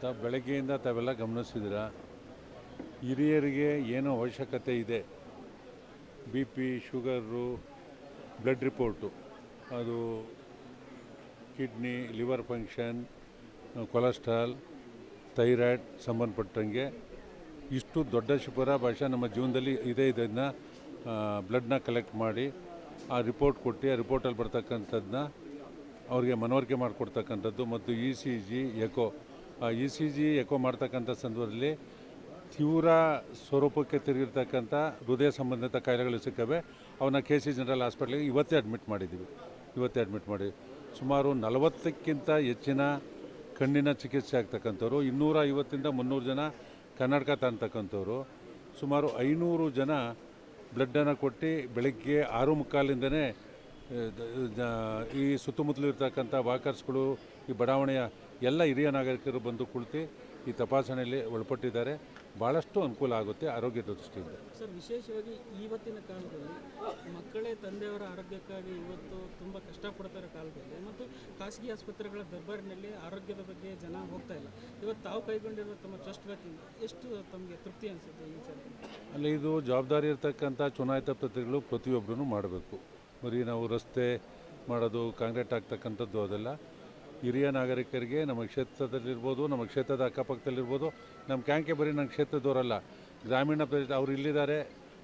ತಾವು ಬೆಳಗ್ಗೆಯಿಂದ ತಾವೆಲ್ಲ ಗಮನಿಸಿದಿರ ಹಿರಿಯರಿಗೆ ಏನೋ ಅವಶ್ಯಕತೆ ಇದೆ. B P, sugar, blood report. ಅದು kidney, liver function, cholesterol, thyroid ಸಂಬಂಧಪಟ್ಟಂಗೆ ಇಷ್ಟು ದೊಡ್ಡ ಶಿಬಿರ ಭಾಷೆ ನಮ್ಮ ಜೀವನದಲ್ಲಿ ಇದೇ ಇದನ್ನು ಬ್ಲಡ್ನ ಕಲೆಕ್ಟ್ ಮಾಡಿ ಆ ರಿಪೋರ್ಟ್ ಕೊಟ್ಟು ಆ ರಿಪೋರ್ಟಲ್ಲಿ ಬರ್ತಕ್ಕಂಥದ್ದನ್ನ ಅವ್ರಿಗೆ ಮನವರಿಕೆ ಮಾಡಿಕೊಡ್ತಕ್ಕಂಥದ್ದು ಮತ್ತು E C G, echo E C G echo ಮಾಡ್ತಕ್ಕಂಥ ಸಂದರ್ಭದಲ್ಲಿ ತೀವ್ರ ಸ್ವರೂಪಕ್ಕೆ ತಿರುಗಿರ್ತಕ್ಕಂಥ ಹೃದಯ ಸಂಬಂಧಿತ ಕಾಯಿಲೆಗಳು ಸಿಕ್ಕವೆ. ಅವನ್ನ ಕೆ ಸಿ ಜನರಲ್ ಹಾಸ್ಪಿಟ್ಲಿಗೆ ಇವತ್ತೇ ಅಡ್ಮಿಟ್ ಮಾಡಿದ್ದೀವಿ. ಇವತ್ತೇ ಅಡ್ಮಿಟ್ ಮಾಡಿ. ಸುಮಾರು ನಲವತ್ತಕ್ಕಿಂತ ಹೆಚ್ಚಿನ ಕಣ್ಣಿನ ಚಿಕಿತ್ಸೆ ಆಗ್ತಕ್ಕಂಥವ್ರು ಇನ್ನೂರ ಐವತ್ತಿಂದ ಮುನ್ನೂರು ಜನ ಕನ್ನಡಕ ತಾಂತಕ್ಕಂಥವ್ರು ಸುಮಾರು ಐನೂರು ಜನ ಬ್ಲಡ್ಡನ್ನು ಕೊಟ್ಟು ಬೆಳಗ್ಗೆ ಆರು ಮುಕ್ಕಾಲಿಂದನೇ ಈ ಸುತ್ತಮುತ್ತಲು ಇರ್ತಕ್ಕಂಥ ವಾಕರ್ಸ್ಗಳು, ಈ ಬಡಾವಣೆಯ ಎಲ್ಲ ಹಿರಿಯ ನಾಗರಿಕರು ಬಂದು ಕುಳಿತು ಈ ತಪಾಸಣೆಯಲ್ಲಿ ಒಳಪಟ್ಟಿದ್ದಾರೆ. ಭಾಳಷ್ಟು ಅನುಕೂಲ ಆಗುತ್ತೆ ಆರೋಗ್ಯದ ದೃಷ್ಟಿಯಿಂದ. ಸರ್ ವಿಶೇಷವಾಗಿ ಇವತ್ತಿನ ಕಾಲದಲ್ಲಿ ಮಕ್ಕಳೇ ತಂದೆಯವರ ಆರೋಗ್ಯಕ್ಕಾಗಿ ಇವತ್ತು ತುಂಬ ಕಷ್ಟಪಡ್ತಾರೆ ಕಾಲದಲ್ಲಿ ಮತ್ತು ಖಾಸಗಿ ಆಸ್ಪತ್ರೆಗಳ ದರ್ಬಾರಿನಲ್ಲಿ ಆರೋಗ್ಯದ ಬಗ್ಗೆ ಜನ ಹೋಗ್ತಾ ಇಲ್ಲ. ಇವತ್ತು ತಾವು ಕೈಗೊಂಡಿರುವ ತಮ್ಮ ಟ್ರಸ್ಟ್ ವತಿಯಿಂದ ಎಷ್ಟು ತಮಗೆ ತೃಪ್ತಿ ಅನಿಸುತ್ತೆ ಈ ವಿಚಾರ ಅಲ್ಲಿ ಇದು ಜವಾಬ್ದಾರಿ ಇರತಕ್ಕಂಥ ಚುನಾಯಿತ ಪ್ರತಿಗಳು ಪ್ರತಿಯೊಬ್ಬರೂ ಮಾಡಬೇಕು. ಬರೀ ನಾವು ರಸ್ತೆ ಮಾಡೋದು ಕಾಂಕ್ರೀಟ್ ಆಗ್ತಕ್ಕಂಥದ್ದು ಅದೆಲ್ಲ. ಹಿರಿಯ ನಾಗರಿಕರಿಗೆ ನಮ್ಮ ಕ್ಷೇತ್ರದಲ್ಲಿರ್ಬೋದು, ನಮ್ಮ ಕ್ಷೇತ್ರದ ಅಕ್ಕಪಕ್ಕದಲ್ಲಿರ್ಬೋದು, ನಮ್ಮ ಕ್ಯಾಂಕೆ ಬರೀ ನನ್ನ ಕ್ಷೇತ್ರದವರಲ್ಲ. ಗ್ರಾಮೀಣ ಪ್ರದೇಶ, ಅವ್ರು ಇಲ್ಲಿದ್ದಾರೆ.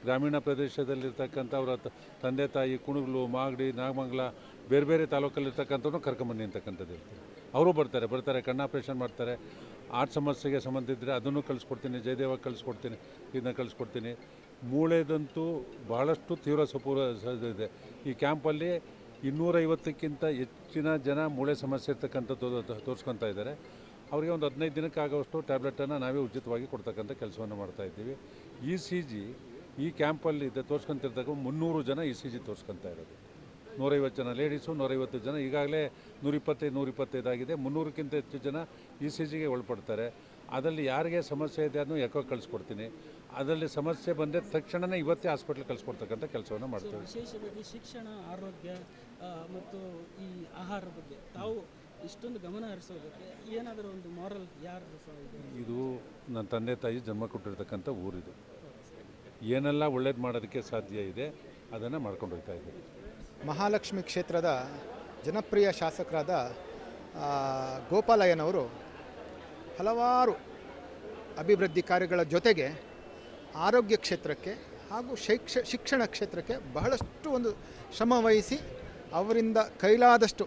ಗ್ರಾಮೀಣ ಪ್ರದೇಶದಲ್ಲಿರ್ತಕ್ಕಂಥ ಅವರ ತಂದೆ, ತಾಯಿ, ಕುಣಗ್ಲು, ಮಾಗಡಿ, ನಾಗಮಂಗಲ, ಬೇರೆ ಬೇರೆ ತಾಲೂಕಲ್ಲಿರ್ತಕ್ಕಂಥವ್ರು ಕರ್ಕೊಂಬನ್ನಿ ಅಂತಕ್ಕಂಥದ್ದು ಇರ್ತಾರೆ ಅವರು ಬರ್ತಾರೆ ಬರ್ತಾರೆ, ಕಣ್ಣು ಆಪ್ರೇಷನ್ ಮಾಡ್ತಾರೆ. ಆರ್ಟ್ ಸಮಸ್ಯೆಗೆ ಸಂಬಂಧಿದ್ರೆ ಅದನ್ನು ಕಳಿಸ್ಕೊಡ್ತೀನಿ, ಜಯದೇವ ಕಳಿಸ್ಕೊಡ್ತೀನಿ, ಇದನ್ನ ಕಳಿಸ್ಕೊಡ್ತೀನಿ. ಮೂಳೆದಂತೂ ಭಾಳಷ್ಟು ತೀವ್ರ ಸಪೂರ ಇದೆ. ಈ ಕ್ಯಾಂಪಲ್ಲಿ ಇನ್ನೂರೈವತ್ತಕ್ಕಿಂತ ಹೆಚ್ಚಿನ ಜನ ಮೂಳೆ ಸಮಸ್ಯೆ ಇರ್ತಕ್ಕಂಥದ್ದು ತೋರಿಸ್ಕೊತಾ ಇದ್ದಾರೆ. ಅವರಿಗೆ ಒಂದು ಹದಿನೈದು ದಿನಕ್ಕಾಗುವಷ್ಟು ಟ್ಯಾಬ್ಲೆಟನ್ನು ನಾವೇ ಉಚಿತವಾಗಿ ಕೊಡ್ತಕ್ಕಂಥ ಕೆಲಸವನ್ನು ಮಾಡ್ತಾ ಇದ್ದೀವಿ. ಇ ಸಿ ಜಿ ಈ ಕ್ಯಾಂಪಲ್ಲಿ ಇದೆ ತೋರಿಸ್ಕೊಂತಿರ್ತಕ್ಕ ಮುನ್ನೂರು ಜನ ಇ ಸಿ ಜಿ ತೋರಿಸ್ಕೊತಾ ಇರೋದು. ನೂರೈವತ್ತು ಜನ ಲೇಡೀಸು, ನೂರೈವತ್ತು ಜನ ಈಗಾಗಲೇ ನೂರಿಪ್ಪತ್ತೈದು ನೂರಿಪ್ಪತ್ತೈದು ಆಗಿದೆ. ಮುನ್ನೂರಕ್ಕಿಂತ ಹೆಚ್ಚು ಜನ ಇ ಸಿ ಜಿಗೆ ಒಳಪಡ್ತಾರೆ. ಅದರಲ್ಲಿ ಯಾರಿಗೆ ಸಮಸ್ಯೆ ಇದೆ ಅದನ್ನು ಎಕೋ ಕಳಿಸ್ಕೊಡ್ತೀನಿ. ಅದರಲ್ಲಿ ಸಮಸ್ಯೆ ಬಂದರೆ ತಕ್ಷಣನೇ ಇವತ್ತೇ ಹಾಸ್ಪಿಟ್ಲ್ ಕಲಿಸ್ಕೊಡ್ತಕ್ಕಂಥ ಕೆಲಸವನ್ನು ಮಾಡ್ತೀವಿ. ವಿಶೇಷವಾಗಿ ಶಿಕ್ಷಣ ಆರೋಗ್ಯ ಮತ್ತು ಈ ಆಹಾರ ಬಗ್ಗೆ ತಾವು ಇಷ್ಟೊಂದು ಗಮನ ಹರಿಸೋದಕ್ಕೆ ಏನಾದರೂ ಒಂದು ಮಾರಲ್ ಯಾರು ಇದು? ನನ್ನ ತಂದೆ ತಾಯಿ ಜನ್ಮ ಕೊಟ್ಟಿರ್ತಕ್ಕಂಥ ಊರಿದು. ಏನೆಲ್ಲ ಒಳ್ಳೇದು ಮಾಡೋದಕ್ಕೆ ಸಾಧ್ಯ ಇದೆ ಅದನ್ನು ಮಾಡ್ಕೊಂಡು ಹೋಗ್ತಾ ಇದ್ದೀವಿ. ಮಹಾಲಕ್ಷ್ಮಿ ಕ್ಷೇತ್ರದ ಜನಪ್ರಿಯ ಶಾಸಕರಾದ ಗೋಪಾಲಯ್ಯನವರು ಹಲವಾರು ಅಭಿವೃದ್ಧಿ ಕಾರ್ಯಗಳ ಜೊತೆಗೆ ಆರೋಗ್ಯ ಕ್ಷೇತ್ರಕ್ಕೆ ಹಾಗೂ ಶೈಕ್ಷ, ಶಿಕ್ಷಣ ಕ್ಷೇತ್ರಕ್ಕೆ ಬಹಳಷ್ಟು ಒಂದು ಶ್ರಮ ವಹಿಸಿ ಅವರಿಂದ ಕೈಲಾದಷ್ಟು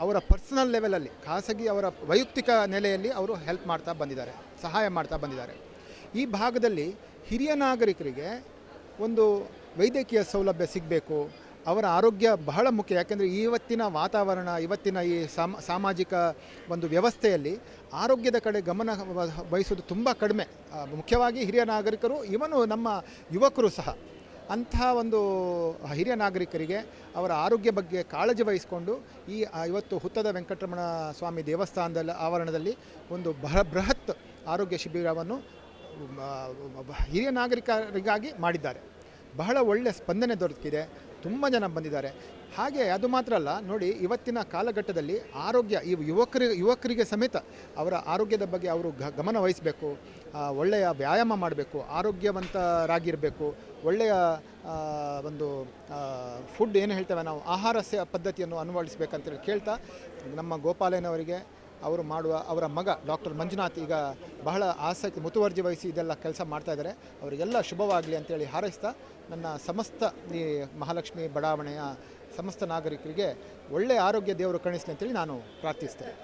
ಅವರ ಪರ್ಸನಲ್ ಲೆವೆಲಲ್ಲಿ, ಖಾಸಗಿ ಅವರ ವೈಯಕ್ತಿಕ ನೆಲೆಯಲ್ಲಿ ಅವರು ಹೆಲ್ಪ್ ಮಾಡ್ತಾ ಬಂದಿದ್ದಾರೆ, ಸಹಾಯ ಮಾಡ್ತಾ ಬಂದಿದ್ದಾರೆ. ಈ ಭಾಗದಲ್ಲಿ ಹಿರಿಯ ನಾಗರಿಕರಿಗೆ ಒಂದು ವೈದ್ಯಕೀಯ ಸೌಲಭ್ಯ ಸಿಗಬೇಕು ಅವರ ಆರೋಗ್ಯ ಬಹಳ ಮುಖ್ಯ. ಯಾಕೆಂದರೆ ಇವತ್ತಿನ ವಾತಾವರಣ, ಇವತ್ತಿನ ಈ ಸಾಮ, ಸಾಮಾಜಿಕ ಒಂದು ವ್ಯವಸ್ಥೆಯಲ್ಲಿ ಆರೋಗ್ಯದ ಕಡೆ ಗಮನ ವಹಿಸುವುದು ತುಂಬ ಕಡಿಮೆ. ಮುಖ್ಯವಾಗಿ ಹಿರಿಯ ನಾಗರಿಕರು, ಇವನು ನಮ್ಮ ಯುವಕರು ಸಹ. ಅಂತಹ ಒಂದು ಹಿರಿಯ ನಾಗರಿಕರಿಗೆ ಅವರ ಆರೋಗ್ಯ ಬಗ್ಗೆ ಕಾಳಜಿ ವಹಿಸಿಕೊಂಡು ಈ ಇವತ್ತು ಹುತ್ತದ ವೆಂಕಟರಮಣ ಸ್ವಾಮಿ ದೇವಸ್ಥಾನದಲ್ಲಿ, ಆವರಣದಲ್ಲಿ ಒಂದು ಬಹ, ಬೃಹತ್ ಆರೋಗ್ಯ ಶಿಬಿರವನ್ನು ಹಿರಿಯ ನಾಗರಿಕರಿಗಾಗಿ ಮಾಡಿದ್ದಾರೆ. ಬಹಳ ಒಳ್ಳೆಯ ಸ್ಪಂದನೆ ದೊರಕಿದೆ ತುಂಬ ಜನ ಬಂದಿದ್ದಾರೆ. ಹಾಗೆ ಅದು ಮಾತ್ರ ಅಲ್ಲ, ನೋಡಿ ಇವತ್ತಿನ ಕಾಲಘಟ್ಟದಲ್ಲಿ ಆರೋಗ್ಯ, ಈ ಯುವಕರಿಗೆ ಯುವಕರಿಗೆ ಸಮೇತ ಅವರ ಆರೋಗ್ಯದ ಬಗ್ಗೆ ಅವರು ಗ- ಗಮನ ವಹಿಸಬೇಕು ಒಳ್ಳೆಯ ವ್ಯಾಯಾಮ ಮಾಡಬೇಕು, ಆರೋಗ್ಯವಂತರಾಗಿರಬೇಕು, ಒಳ್ಳೆಯ ಒಂದು ಫುಡ್ ಏನು ಹೇಳ್ತೇವೆ ನಾವು, ಆಹಾರ ಸ, ಪದ್ಧತಿಯನ್ನು ಅನುವಾಳಿಸ್ಬೇಕಂತೇಳಿ ಕೇಳ್ತಾ ನಮ್ಮ ಗೋಪಾಲಯ್ಯನವರಿಗೆ ಅವರು ಮಾಡುವ ಅವರ ಮಗ ಡಾಕ್ಟರ್ ಮಂಜುನಾಥ್ ಈಗ ಬಹಳ ಆಸಕ್ತಿ ಮುತುವರ್ಜಿ ವಹಿಸಿ ಇದೆಲ್ಲ ಕೆಲಸ ಮಾಡ್ತಾ ಇದ್ದಾರೆ. ಅವರಿಗೆಲ್ಲ ಶುಭವಾಗಲಿ ಅಂತೇಳಿ ಹಾರೈಸ್ತಾ ನನ್ನ ಸಮಸ್ತ ಈ ಮಹಾಲಕ್ಷ್ಮಿ ಬಡಾವಣೆಯ ಸಮಸ್ತ ನಾಗರಿಕರಿಗೆ ಒಳ್ಳೆಯ ಆರೋಗ್ಯ ದೇವರು ಕಣಿಸಲಿ ಅಂತೇಳಿ ನಾನು ಪ್ರಾರ್ಥಿಸ್ತೇನೆ.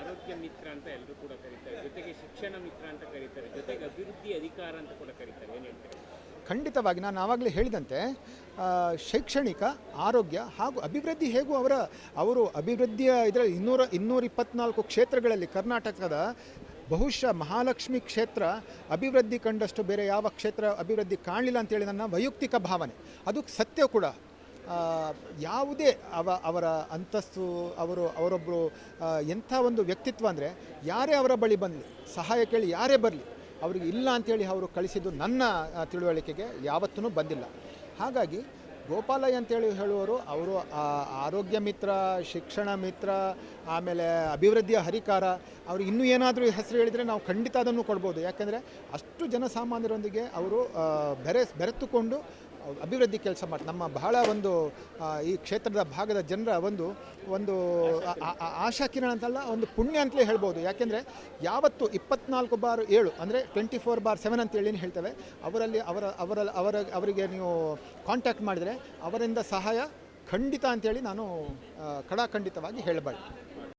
ಆರೋಗ್ಯ ಮಿತ್ರ ಅಂತ ಎಲ್ಲರೂ ಕೂಡ ಕರೀತಾರೆ. ಜೊತೆಗೆ ಶಿಕ್ಷಣ ಮಿತ್ರ ಅಂತ ಕರೀತಾರೆ. ಜೊತೆಗೆ ಅಭಿವೃದ್ಧಿ ಅಧಿಕಾರ ಅಂತ ಕೂಡ ಕರೀತಾರೆ. ಏನು ಹೇಳ್ತಾರೆ? ಖಂಡಿತವಾಗಿ ನಾನು ಆವಾಗಲೇ ಹೇಳಿದಂತೆ ಶೈಕ್ಷಣಿಕ, ಆರೋಗ್ಯ ಹಾಗೂ ಅಭಿವೃದ್ಧಿ ಹೇಗೂ ಅವರ, ಅವರು ಅಭಿವೃದ್ಧಿಯ ಇದರಲ್ಲಿ ಇನ್ನೂರ ಇನ್ನೂರ ಇಪ್ಪತ್ನಾಲ್ಕು ಕ್ಷೇತ್ರಗಳಲ್ಲಿ ಕರ್ನಾಟಕದ ಬಹುಶಃ ಮಹಾಲಕ್ಷ್ಮಿ ಕ್ಷೇತ್ರ ಅಭಿವೃದ್ಧಿ ಕಂಡಷ್ಟು ಬೇರೆ ಯಾವ ಕ್ಷೇತ್ರ ಅಭಿವೃದ್ಧಿ ಕಾಣಲಿಲ್ಲ ಅಂತೇಳಿ ನನ್ನ ವೈಯಕ್ತಿಕ ಭಾವನೆ. ಅದು ಸತ್ಯ ಕೂಡ. ಯಾವುದೇ ಅವ, ಅವರ ಅಂತಸ್ತು, ಅವರು ಅವರೊಬ್ಬರು ಎಂಥ ಒಂದು ವ್ಯಕ್ತಿತ್ವ ಅಂದರೆ ಯಾರೇ ಅವರ ಬಳಿ ಬರಲಿ ಸಹಾಯ ಕೇಳಿ ಯಾರೇ ಬರಲಿ, ಅವರಿಗೆ ಇಲ್ಲ ಅಂತೇಳಿ ಅವರು ಕಳಿಸಿದ್ದು ನನ್ನ ತಿಳುವಳಿಕೆಗೆ ಯಾವತ್ತೂ ಬಂದಿಲ್ಲ. ಹಾಗಾಗಿ ಗೋಪಾಲಯ್ಯ ಅಂತೇಳಿ ಹೇಳುವವರು, ಅವರು ಆರೋಗ್ಯ ಮಿತ್ರ, ಶಿಕ್ಷಣ ಮಿತ್ರ, ಆಮೇಲೆ ಅಭಿವೃದ್ಧಿಯ ಹರಿಕಾರ, ಅವರು ಇನ್ನೂ ಏನಾದರೂ ಹೆಸರು ಹೇಳಿದರೆ ನಾವು ಖಂಡಿತ ಅದನ್ನು ಕೊಡ್ಬೋದು. ಯಾಕೆಂದರೆ ಅಷ್ಟು ಜನಸಾಮಾನ್ಯರೊಂದಿಗೆ ಅವರು ಬೆರೆ, ಬೆರೆತುಕೊಂಡು ಅಭಿವೃದ್ಧಿ ಕೆಲಸ ಮಾಡಿ, ನಮ್ಮ ಬಹಳ ಒಂದು ಈ ಕ್ಷೇತ್ರದ ಭಾಗದ ಜನರ ಒಂದು ಒಂದು ಆಶಾ ಆಶಾಕಿರಣ ಅಂತಲ್ಲ, ಒಂದು ಪುಣ್ಯ ಅಂತಲೇ ಹೇಳ್ಬೋದು. ಯಾಕೆಂದರೆ ಯಾವತ್ತು ಇಪ್ಪತ್ನಾಲ್ಕು ಬಾರ್ ಏಳು, ಅಂದರೆ ಟ್ವೆಂಟಿ ಫೋರ್ ಬಾರ್ ಸೆವೆನ್ ಅಂತೇಳಿ ಹೇಳ್ತೇವೆ, ಅವರಲ್ಲಿ ಅವರ ಅವರ ಅವರ, ಅವರಿಗೆ ನೀವು ಕಾಂಟ್ಯಾಕ್ಟ್ ಮಾಡಿದರೆ ಅವರಿಂದ ಸಹಾಯ ಖಂಡಿತ ಅಂತೇಳಿ ನಾನು ಖಡಾಖಂಡಿತವಾಗಿ ಹೇಳಬಲ್ಲೆ.